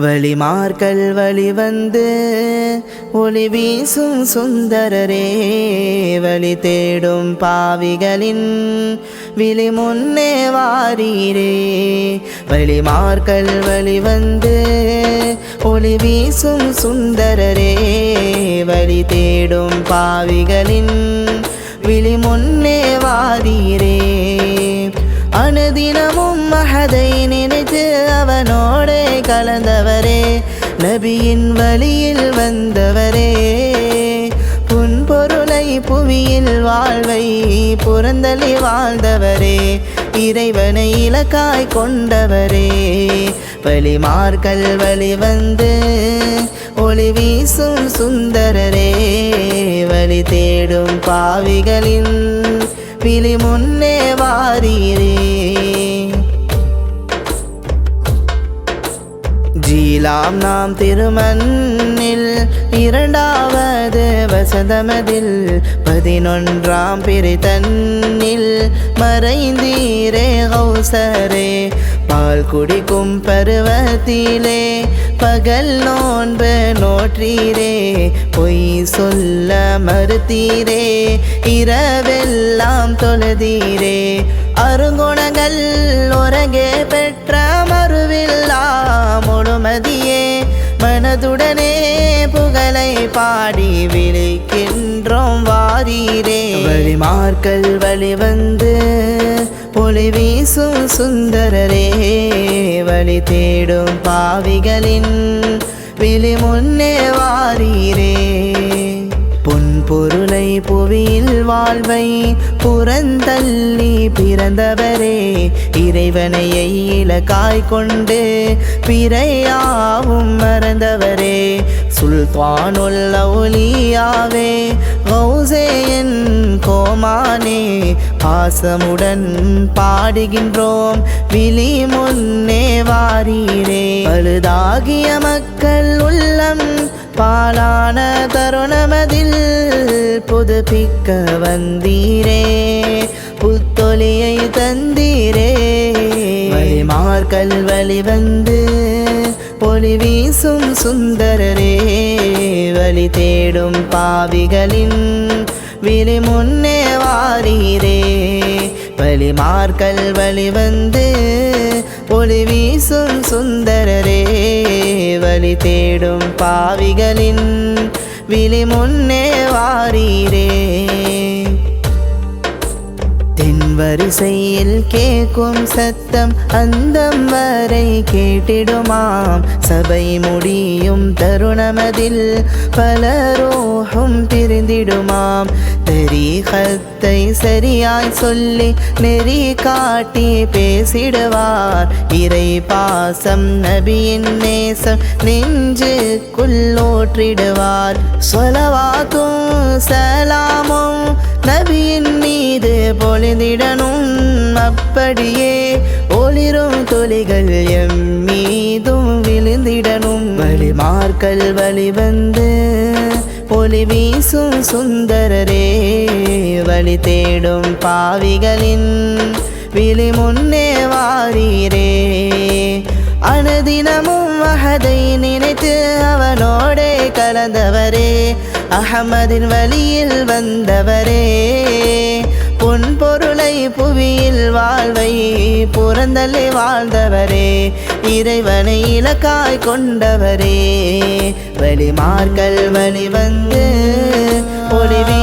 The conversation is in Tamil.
வழிமார்கள் வழிவந்து ஒளி வீசும் சுந்தரரே வழி தேடும் பாவிகளின் விழி முன்னே வாரீரே. வழிமார்கள் வழிவந்து ஒளி வீசும் சுந்தரரே வழி தேடும் பாவிகளின் விழி முன்னே வாரீரே. அனுதினமும் மகதை நினைத்து அவனோடே கலந்தவரே. நபியின் வழியில் வந்தவரே. புன்பொருளை புவியில் வாழ்வை புறந்தலி வாழ்ந்தவரே. இறைவனை இலக்காய் கொண்டவரே. வழிமார்கள் வழிவந்து ஒளி வீசும் சுந்தரரே. வழி தேடும் பாவிகளின் விழி முன்னே வாரீரே. ஜீலாம் நாம் திருமண்ணில் இரண்டாவது வசந்தமதில் பதினொன்றாம் பிரித்தன்னில் மறைந்தீரே ஹௌசரே. பால் குடிக்கும் பருவத்திலே பகல் நோன்பு நோற்றீரே. பொய் சொல்ல மறுத்தீரே இரவெல்லாம் தொழுதீரே. அருங்குணங்கள் உறங்கே பெற்ற மறு மறுவில்லா முழுமதியே. மனதுடனே புகழை பாடி விழிக்கின்றோம் வாரீரே. வழிமார்கள் வழிவந்து ஒளி வீசும் சுந்தரரே. வழி தேடும் பாவிகளின் விழி முன்னே வாரீரே. வாழ்வை புறந்தள்ளி பிறந்தவரே இறைவனையை இலக்காய் கொண்டு பிறையாவும் மறந்தவரே. சுல்தானுல் ஒலியாவே கௌசேயன் கோமானே பாசமுடன் பாடுகின்றோம் விழி முன்னே வாரீரே. பழுதாகிய மக்கள் உள்ளம் பாலான தருணமதில் புதுப்பிக்க வந்தீரே புத்தொலியை தந்தீரே. வழிமார்கள் வழி வந்து ஒளி வீசும் சுந்தரரே வழி தேடும் பாவிகளின் விழி முன்னே வாரீரே. வழிமார்கள் வழி வந்து ஒளி வீசும் சுந்தரரே வழி தேடும் பாவிகளின் விழி முன்னே வாரீரே. தென் வரிசையில் கேட்கும் சத்தம் அந்தம் வரை கேட்டிடுமாம். சபை முடியும் தருணமதில் பலரோகம் திரு பிரிந்திடுமாம் தரீகத்தை சரியாய் சொல்லி நெறி காட்டி பேசிடுவார். இறை பாசம் நபியின் நேசம் நெஞ்சுக்குள்ளோற்றிடுவார் சொலவாக்கும் சலாமும் நபியின் மீது பொழிந்திடணும். அப்படியே ஒளிரும் துளிகள் எம் மீதும் விழுந்திடணும். வழிமார்கள் வழி வந்து ஒளி வீசும் சுந்தரரே வழி தேடும் பாவிகளின் விழி முன்னே வாரீரே. அனுதினமும் அகதை நினைத்து அவனோடே கலந்தவரே அகமதின் வழியில் வந்தவரே. பொன் பொருளை புவியில் வாழ்வை புறந்தலை வாழ்ந்தவரே இறைவனை இலக்காய் கொண்டவரே. வழிமார்கள் வழிவந்து வந்து